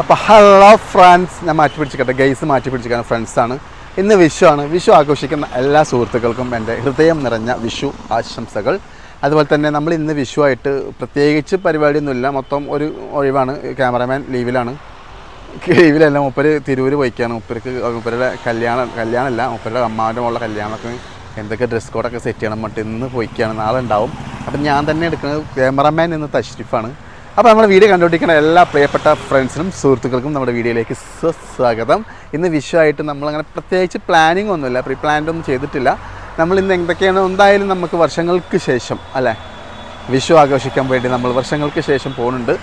അപ്പോൾ hello friends ഞാൻ മാറ്റി പിടിച്ചിക്കട്ടെ. ഗൈസ് മാറ്റി പിടിച്ചിരിക്കുന്ന ഫ്രണ്ട്സാണ് ഇന്ന് വിഷുവാണ് വിഷു ആഘോഷിക്കുന്ന എല്ലാ സുഹൃത്തുക്കൾക്കും എന്റെ ഹൃദയം നിറഞ്ഞ വിഷു ആശംസകൾ. അതുപോലെ തന്നെ നമ്മൾ ഇന്ന് വിഷുവായിട്ട് പ്രത്യേകിച്ച് പരിപാടിയൊന്നുമില്ല. മൊത്തം ഒരു ഒഴിവാണ്. ക്യാമറമാൻ ലീവിലാണ്. ലീവിലല്ല മുപ്പർ തിരൂര് പോയിക്കാണ്. മുപ്പർക്ക് മുപ്പരുടെ കല്യാണം കല്യാണമല്ല മുപ്പരുടെ അമ്മാവിന്റെ മുകളിലെ കല്യാണമൊക്കെ എന്തൊക്കെ ഡ്രസ് കോഡൊക്കെ സെറ്റ് ചെയ്യണം മറ്റേ ഇന്ന് പോയിക്കാണ്. നാളെ ഉണ്ടാവും. അപ്പം ഞാൻ തന്നെ എടുക്കുന്നത് ക്യാമറമാൻ ഇന്ന് തഷ്രിഫാണ്. അപ്പോൾ നമ്മുടെ വീഡിയോ കണ്ടുപിടിക്കുന്ന എല്ലാ പ്രിയപ്പെട്ട ഫ്രണ്ട്സിനും സുഹൃത്തുക്കൾക്കും നമ്മുടെ വീഡിയോയിലേക്ക് സുസ്വാഗതം. ഇന്ന് വിഷുവായിട്ട് നമ്മളങ്ങനെ പ്രത്യേകിച്ച് പ്ലാനിങ് ഒന്നുമില്ല പ്രീ പ്ലാൻഡ് ഒന്നും ചെയ്തിട്ടില്ല. നമ്മൾ ഇന്ന് എന്തൊക്കെയാണ്? എന്തായാലും നമുക്ക് വർഷങ്ങൾക്ക് ശേഷം അല്ലേ? വിഷു ആഘോഷിക്കാൻ വേണ്ടി നമ്മൾ വർഷങ്ങൾക്ക് ശേഷം പോകുന്നുണ്ട്.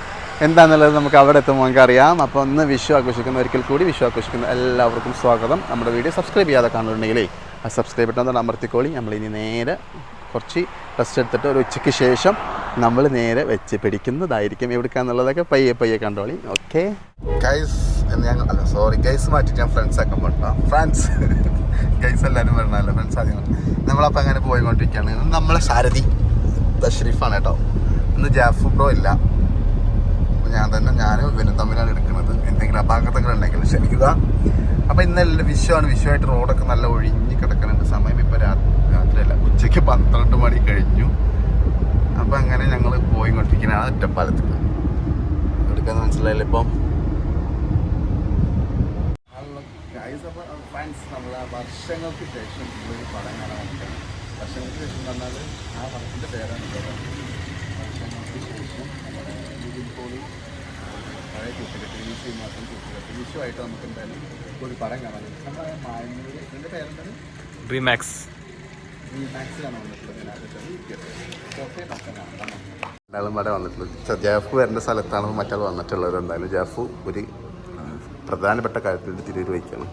എന്താണെന്നുള്ളത് നമുക്ക് അവിടെ എത്തുമ്പോൾ നമുക്ക് അറിയാം. അപ്പോൾ ഇന്ന് വിഷു ആഘോഷിക്കുന്ന ഒരിക്കൽ കൂടി വിഷു ആഘോഷിക്കുന്ന എല്ലാവർക്കും സ്വാഗതം. നമ്മുടെ വീഡിയോ സബ്സ്ക്രൈബ് ചെയ്യാതെ കാണുന്നുണ്ടെങ്കിലേ ആ സബ്സ്ക്രൈബ് ബട്ടൺ അമർത്തിക്കോളി. നമ്മളിനി നേരെ കുറച്ച് റെസ്റ്റ് എടുത്തിട്ട് ഒരു ഉച്ചയ്ക്ക് ശേഷം നമ്മൾ നേരെ വെച്ച് പിടിക്കുന്നതായിരിക്കും എവിടേക്കാന്നുള്ളതൊക്കെ പയ്യെ പയ്യെ കണ്ടോളി. ഓക്കെ ഗൈസ് ഞങ്ങൾ അല്ല സോറി ഗൈസ് മാറ്റിട്ട് ഞാൻ ഫ്രണ്ട്സ് ആക്കാൻ പറ്റാം ഫ്രണ്ട്സ് ഗൈസ് എല്ലാവരും വരണമല്ലോ ഫ്രണ്ട്സ് ആദ്യം. നമ്മളപ്പോൾ അങ്ങനെ പോയിക്കൊണ്ടിരിക്കുകയാണ്. നമ്മളെ സാരഥി തഷ്രീഫാണ് കേട്ടോ. ഇന്ന് ജാഫു ബ്രോ ഇല്ല. ഞാൻ തന്നെ ഞാനും ഇവനും തമ്മിലാണ് എടുക്കുന്നത്. എന്തെങ്കിലും അപാകതകൾ ഉണ്ടെങ്കിൽ ക്ഷമിക്കുക. അപ്പോൾ ഇന്നല്ല വിഷുവാണ്. വിഷുവായിട്ട് റോഡൊക്കെ നല്ല ഒഴിഞ്ഞ് കിടക്കുന്നുണ്ട് സമയം. ഇപ്പോൾ രാത്രിയല്ല ഉച്ചയ്ക്ക് പന്ത്രണ്ട് മണി കഴിഞ്ഞു. അപ്പോൾ അങ്ങനെ ഞങ്ങൾ പോയിക്കൊണ്ടിരിക്കുന്നതാണ് ഒറ്റപ്പാലത്ത് എടുക്കാന്ന് മനസ്സിലായില്ല ഇപ്പം? നമ്മൾ വർഷങ്ങൾക്ക് ശേഷം ഒരു പടം കാണാൻ വേണ്ടിയിട്ടാണ് വർഷങ്ങൾക്ക് ശേഷം പറഞ്ഞാൽ ആ പടത്തിന്റെ പേരാണ് വർഷങ്ങൾക്ക് ശേഷം നമ്മുടെ നിതിൻ പോളി പഴയ കൂട്ടുകെട്ട് ഈ ശ്രീനിവാസൻ കൂട്ടുകെട്ട് വിഷുവായിട്ട് നമുക്ക് എന്തായാലും ഒരു പടം കാണാൻ നമ്മുടെ മായന്നൂർ എന്റെ പേരെന്താണ്? വന്നിട്ടുള്ളത് രണ്ടാളും ഇവിടെ വന്നിട്ടുള്ളത് ജാഫു വരേണ്ട സ്ഥലത്താണ് മറ്റാൾ വന്നിട്ടുള്ളത്. എന്തായാലും ജാഫു ഒരു പ്രധാനപ്പെട്ട കാര്യത്തിൽ തിരൂർ വയ്ക്കണം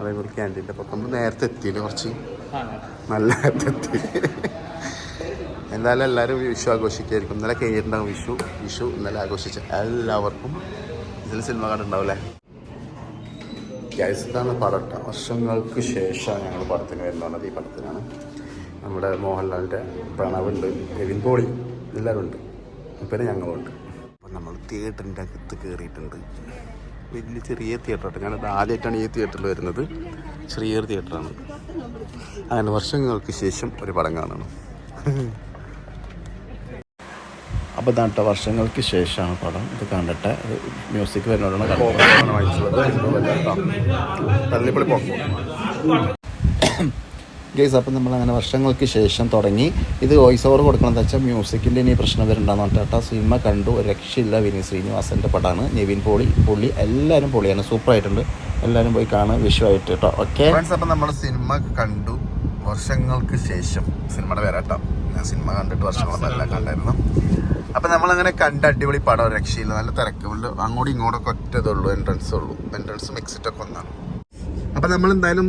അതേപോലെ ക്യാന്റീന്റെ അപ്പം നമ്മൾ നേരത്തെ എത്തിയില്ല കുറച്ച്? നല്ല നേരത്തെ എത്തി. എന്തായാലും എല്ലാവരും വിഷു ആഘോഷിക്കായിരിക്കും. ഇന്നലെ കഴിഞ്ഞിട്ടുണ്ടാകും വിഷു. വിഷു ഇന്നലെ ആഘോഷിച്ച എല്ലാവർക്കും ഇതിൽ സിനിമ കണ്ടുണ്ടാവില്ലേ ഗ്യാസ് ഇതാണ്. വർഷങ്ങൾക്ക് ശേഷം ഞങ്ങൾ പടത്തിന് വരുന്നത് ഈ പടത്തിനാണ്. നമ്മുടെ മോഹൻലാലിന്റെ പ്രണവുണ്ട് എവിൻ പോളി എല്ലാവരും ഉണ്ട് പിന്നെ ഞങ്ങളുണ്ട്. അപ്പം നമ്മൾ തിയേറ്ററിന്റെ അകത്ത് കയറിയിട്ടുണ്ട്. വലിയ ചെറിയ തിയേറ്ററാണ്. ഞാനത് ആദ്യമായിട്ടാണ് ഈ തിയേറ്ററിൽ വരുന്നത്. ചെറിയൊരു തിയേറ്ററാണ്. അങ്ങനെ വർഷങ്ങൾക്ക് ശേഷം ഒരു പടം കാണണം. അപ്പോൾ ഇതാണ്ട വർഷങ്ങൾക്ക് ശേഷമാണ് പടം ഇത് കണ്ടിട്ട് മ്യൂസിക് വരുന്നതാണ് ഗേസ് അപ്പം നമ്മൾ അങ്ങനെ വർഷങ്ങൾക്ക് ശേഷം തുടങ്ങി ഇത് വോയിസ് ഓവർ കൊടുക്കണം എന്ന് വെച്ചാൽ മ്യൂസിക്കിന്റെ ഇനി പ്രശ്നം വരുന്നുണ്ടെന്ന് പറഞ്ഞിട്ട് ആ സിനിമ കണ്ടു രക്ഷയില്ല വിനീത് ശ്രീനിവാസന്റെ പടമാണ് നിവിൻ പോളി പുള്ളി എല്ലാവരും പൊളിയാണ് സൂപ്പറായിട്ടുണ്ട് എല്ലാവരും പോയി കാണുക വിഷുവായിട്ട് കേട്ടോ ഓക്കെ അപ്പം നമ്മൾ സിനിമ കണ്ടു വർഷങ്ങൾക്ക് ശേഷം സിനിമയുടെ വരാട്ടോ ഞാൻ സിനിമ കണ്ടിട്ട് വർഷങ്ങളൊന്നല്ല കണ്ടായിരുന്നു അപ്പം നമ്മളങ്ങനെ കണ്ട അടിപൊളി പടം ഒരു രക്ഷയില്ല. നല്ല തിരക്കുണ്ട്. അങ്ങോട്ടും ഇങ്ങോട്ടൊക്കെ ഒറ്റതുള്ളൂ എൻട്രൻസ് ഉള്ളൂ. എൻട്രൻസും എക്സിറ്റൊക്കെ ഒന്നാണ്. അപ്പം നമ്മൾ എന്തായാലും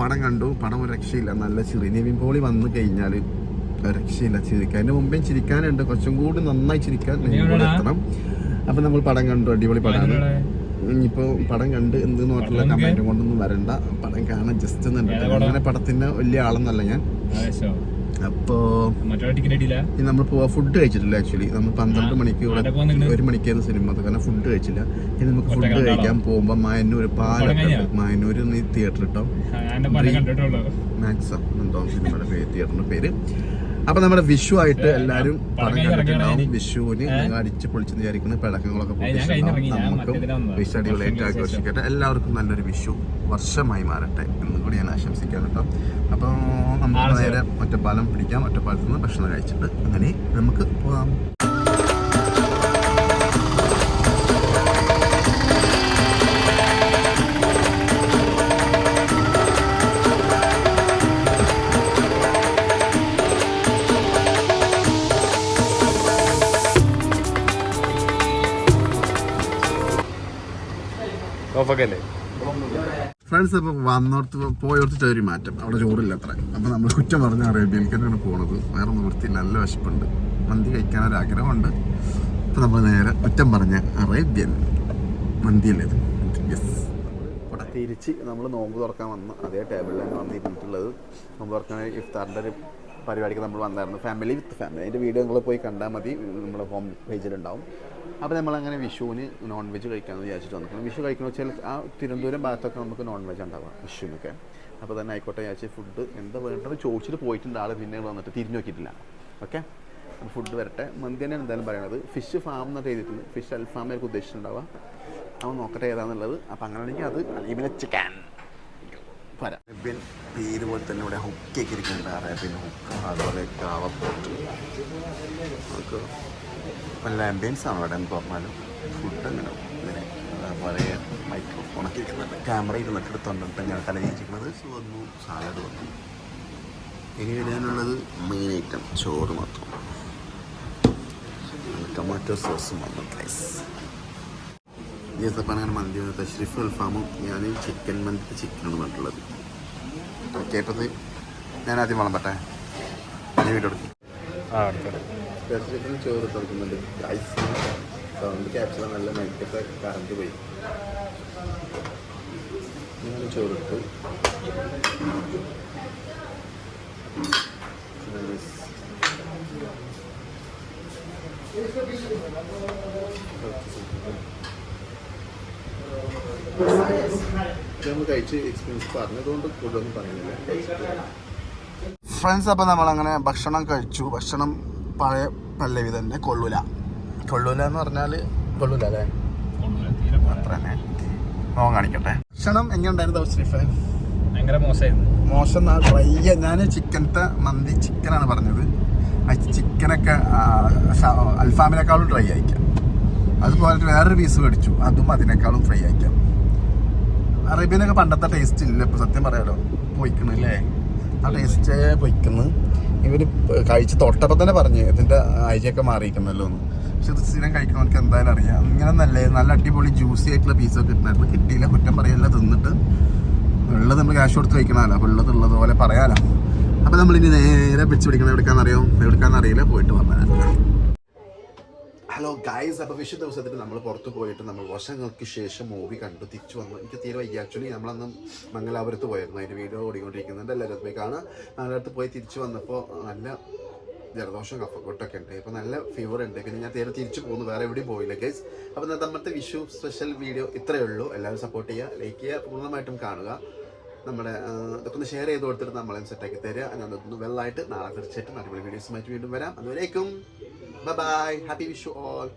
പടം കണ്ടു. പടം ഒരു രക്ഷയില്ല. നല്ല ചിരി നിവിൻ പോളി വന്നു കഴിഞ്ഞാൽ രക്ഷയില്ല. ചിരിക്കാൻ. അതിന് മുമ്പേ ചിരിക്കാനുണ്ട്. കുറച്ചും കൂടി നന്നായി ചിരിക്കാൻ നിവിൻ പോളി എത്തണം. അപ്പം നമ്മൾ പടം കണ്ടു. അടിപൊളി പടമാണ് ഇനിയിപ്പോൾ പടം കണ്ട് എന്ത് നോട്ടുള്ള കമന്റും കൊണ്ടൊന്നും വരണ്ട. പടം കാണാൻ ജസ്റ്റ് എന്നുണ്ട് അങ്ങനെ പടത്തിന്റെ വലിയ ആളെന്നല്ല ഞാൻ. ഇനി നമ്മൾ പോവാ ഫുഡ് കഴിച്ചിട്ടില്ല ആക്ച്വലി നമ്മൾ പന്ത്രണ്ട് മണിക്ക് ഇവിടെ? ഒരു മണിക്കായിരുന്നു സിനിമ കാരണം ഫുഡ് കഴിച്ചില്ല. ഇനി നമുക്ക് ഫുഡ് കഴിക്കാൻ പോകുമ്പോൾ മായന്നൂർ പാലൊക്കെ മായന്നൂര് മായന്നൂർ നീ തിയേറ്റർ ഇട്ടോ മാക്സ് എന്തോ സിനിമയുടെ പേര് തിയേറ്ററിന്റെ പേര്. അപ്പൊ നമ്മുടെ വിഷു ആയിട്ട് എല്ലാരും പടം കണ്ടിട്ടുണ്ടാവും വിഷുവിന് നിങ്ങൾ അടിച്ച് പൊളിച്ചെന്ന് വിചാരിക്കുന്ന പടക്കങ്ങളൊക്കെ നമുക്കും. വിഷു അടിപൊളിയായിട്ട് ആഘോഷിക്കട്ടെ. എല്ലാവർക്കും നല്ലൊരു വിഷു വർഷമായി മാറട്ടെ എന്നും കൂടി ഞാൻ ആശംസിക്കാം കേട്ടോ. അപ്പോൾ നമുക്ക് നേരെ ഒറ്റപ്പാലം പിടിക്കാം. ഒറ്റപ്പാലത്ത് നിന്ന് ഭക്ഷണം കഴിച്ചിട്ട് അങ്ങനെ നമുക്ക് പോകാം. ഓഫൊക്കെ ഫ്രണ്ട്സ് ഇപ്പോൾ വന്നോടത്ത് പോയോടത്ത് ഒരു മാറ്റം. അവിടെ ചോറില്ല അത്ര അപ്പം നമ്മൾ കുറ്റം പറഞ്ഞ അറേബ്യൻക്കാണ് പോണത്. വേറെ നിവൃത്തിയില്ല നല്ല വിശപ്പുണ്ട്. മന്തി കഴിക്കാനൊരു ആഗ്രഹമുണ്ട് അപ്പം നമ്മൾ നേരെ കുറ്റം പറഞ്ഞ അറേബ്യൻ മന്തിയല്ലേ യെസ് ഇവിടെ തിരിച്ച് നമ്മൾ നോമ്പ് തുറക്കാൻ വന്ന അതേ ടേബിളിലാണ് വന്നിരുന്നിട്ടുള്ളത് നോമ്പ് തുറക്കാൻ ഇഫ്താറിന്റെ ഒരു പരിപാടിക്ക് നമ്മൾ വന്നായിരുന്നു. ഫാമിലി വിത്ത് ഫാമിലി അതിന്റെ വീഡിയോ നിങ്ങൾ പോയി കണ്ടാൽ മതി. നമ്മുടെ ഹോം പേജിലുണ്ടാവും അപ്പോൾ നമ്മളങ്ങനെ വിഷുവിന് നോൺ വെജ് കഴിക്കാമെന്ന് വിചാരിച്ചിട്ട് വന്നിട്ടുണ്ട് വിഷു കഴിക്കണമെന്ന് വെച്ചാൽ ആ തിരുവനന്തപുരം ഭാഗത്തൊക്കെ നമുക്ക് നോൺ വെജ് ഉണ്ടാവുക വിഷുവിനൊക്കെ. അപ്പോൾ തന്നെ ആയിക്കോട്ടെ വിചാരിച്ച് ഫുഡ് എന്താ വേണ്ടത് ചോദിച്ചിട്ട് പോയിട്ടുണ്ട് ആൾ പിന്നെ വന്നിട്ട് തിരിഞ്ഞു നോക്കിയിട്ടില്ല. ഓക്കെ ഫുഡ് വരട്ടെ. മന്തി തന്നെയാണ് എന്തായാലും പറയണത്. ഫിഷ് ഫാം എന്നൊക്കെ എഴുതിയിട്ടുണ്ട്. ഫിഷ് അൽഫാം എനിക്ക് ഉദ്ദേശിച്ചിട്ടുണ്ടാവുക. അവൻ നോക്കട്ടെ ഏതാണെന്നുള്ളത് അപ്പോൾ അങ്ങനെയാണെങ്കിൽ അത് ഇവനെ ചിക്കൻ വരാം അറേബ്യൻ പേര് പോലെ തന്നെ ഇവിടെ ഹുക്കൊക്കെ ഇരിക്കുന്നുണ്ട്. അറേബ്യൻ ഹുക്ക്? അതുപോലെ കാവപ്പോട്ട് നമുക്ക് നല്ല ആംബിയൻസ് ആണ് ഇവിടെ എന്ന് പറഞ്ഞാലും ഫുഡ് അങ്ങനെ ഇങ്ങനെ പഴയ മൈക്രോഫോണൊക്കെ ഇരിക്കുന്നുണ്ട്. ക്യാമറ ഇരുന്നിട്ട് എടുത്തോണ്ടിട്ട് ഞാൻ തല സോ വന്നു. സാലഡ് വന്നു. ഇനി ഇടാനുള്ളത് മെയിൻ ഐറ്റം ചോറ് മാത്രം. ടൊമാറ്റോ സോസും വന്നു ഗൈസ് ദിവസപ്പം അങ്ങനെ മന്തി വന്നത് തഷ്രീഫ് അൽഫാമും ഞാൻ ചിക്കൻ മന്തി ചിക്കനാണ് പറഞ്ഞിട്ടുള്ളത്. കേട്ടത് ഞാൻ ആദ്യം വളമ്പട്ടെ? ഞാൻ വീഡിയോ എടുക്കും. തഷ്രീഫിന് ചോറ് തുറക്കുന്നുണ്ട് ഐസ് സൗണ്ട് ക്യാപ്ചർ നല്ല മൈക്കത്തെ കറണ്ട് പോയി. ഞാൻ ചോറ് എടുത്തു നമ്മൾ കഴിച്ച് എക്സ്പീരിയൻസ് പറഞ്ഞതുകൊണ്ട് കൂടുതലൊന്നും പറയുന്നില്ല. ഫ്രണ്ട്സ് അപ്പോൾ നമ്മളങ്ങനെ ഭക്ഷണം കഴിച്ചു. ഭക്ഷണം പഴയ പല്ലവി തന്നെ കൊള്ളൂല. കൊള്ളൂല എന്ന് പറഞ്ഞാൽ കൊള്ളൂല അല്ലേ? അത്ര തന്നെ മോൻ കാണിക്കട്ടെ. ഭക്ഷണം എങ്ങനെയുണ്ടായിരുന്നു ഔസ്രീഫെ ഭയങ്കര മോശമായിരുന്നു മോശം ഡ്രൈ ഞാൻ ചിക്കനത്തെ മന്തി ചിക്കനാണ് പറഞ്ഞത്. ആ ചിക്കനൊക്കെ അൽഫാമിനേക്കാളും ഡ്രൈ ആയിക്കാം അതുപോലെ വേറൊരു പീസ് മേടിച്ചു. അതും അതിനേക്കാളും ഫ്രൈ അയക്കാം അറേബ്യനൊക്കെ പണ്ടത്തെ ടേസ്റ്റ് ഇല്ല ഇപ്പൊ സത്യം പറയാലോ. പൊയ്ക്കണല്ലേ? ആ ടേസ്റ്റേ പൊയ്ക്കുന്നു ഇവർ കഴിച്ച് തൊട്ടപ്പോൾ തന്നെ പറഞ്ഞു ഇതിന്റെ അരിയൊക്കെ മാറിയിരിക്കുന്നല്ലോ എന്ന്. പക്ഷെ ഇത് സ്ഥിരം കഴിക്കുന്നവർക്ക് എന്തായാലും അറിയാം. ഇങ്ങനെ നല്ല നല്ല അടിപൊളി ജ്യൂസി ആയിട്ടുള്ള പീസൊക്കെ കിട്ടുന്നായിരുന്നു കിട്ടിയില്ല കുറ്റം പറയല്ല തിന്നിട്ട് ഉള്ളത് നമ്മൾ ക്യാഷ് കൊടുത്ത് കഴിക്കണമല്ലോ അപ്പോൾ ഉള്ളത് ഉള്ളത് പോലെ പറയാലോ. അപ്പോൾ നമ്മളിനി നേരെ പിടിച്ച് പിടിക്കണം എവിടെക്കാന്നറിയോ? എവിടെക്കാന്നറിയില്ല പോയിട്ട് പറഞ്ഞാൽ ഹലോ ഗായ്സ് അപ്പോൾ വിഷു ദിവസത്തിൽ നമ്മൾ പുറത്ത് പോയിട്ട് നമ്മൾ വർഷങ്ങൾക്ക് ശേഷം മൂവി കണ്ടു തിരിച്ചു വന്നു. എനിക്ക് തീരെ വയ്യ. ആക്ച്വലി നമ്മളന്ന് മംഗലാപുരത്ത് പോയിരുന്നു. അതിന്റെ വീഡിയോ ഓടിക്കൊണ്ടിരിക്കുന്നുണ്ട്. എല്ലാവരും പോയി കാണാം മംഗലാപുരത്ത് പോയി തിരിച്ചു വന്നപ്പോൾ നല്ല ജലദോഷം കഫക്കൊട്ടൊക്കെ ഉണ്ട്. ഇപ്പോൾ നല്ല ഫീവർ ഉണ്ട്. പിന്നെ ഞാൻ തീരെ തിരിച്ചു പോകുന്നു വേറെ എവിടെയും പോയില്ല ഗൈസ് അപ്പോൾ നമ്മുടെ വിഷു സ്പെഷ്യൽ വീഡിയോ ഇത്രയേ ഉള്ളൂ. എല്ലാവരും സപ്പോർട്ട് ചെയ്യുക ലൈക്ക് ചെയ്യുക പൂർണമായിട്ടും കാണുക. നമ്മുടെ ഇതൊക്കെ ഒന്ന് ഷെയർ ചെയ്ത് കൊടുത്തിട്ട് നമ്മളെയും സെറ്റാക്കി തരിക. ഞാൻ വെള്ളമായിട്ട് നാളെ തീർച്ചയായിട്ടും അടിപൊളി വീഡിയോസുമായിട്ട് വീണ്ടും വരാം. അതുവരേക്കും. Bye-bye. Happy wish you all.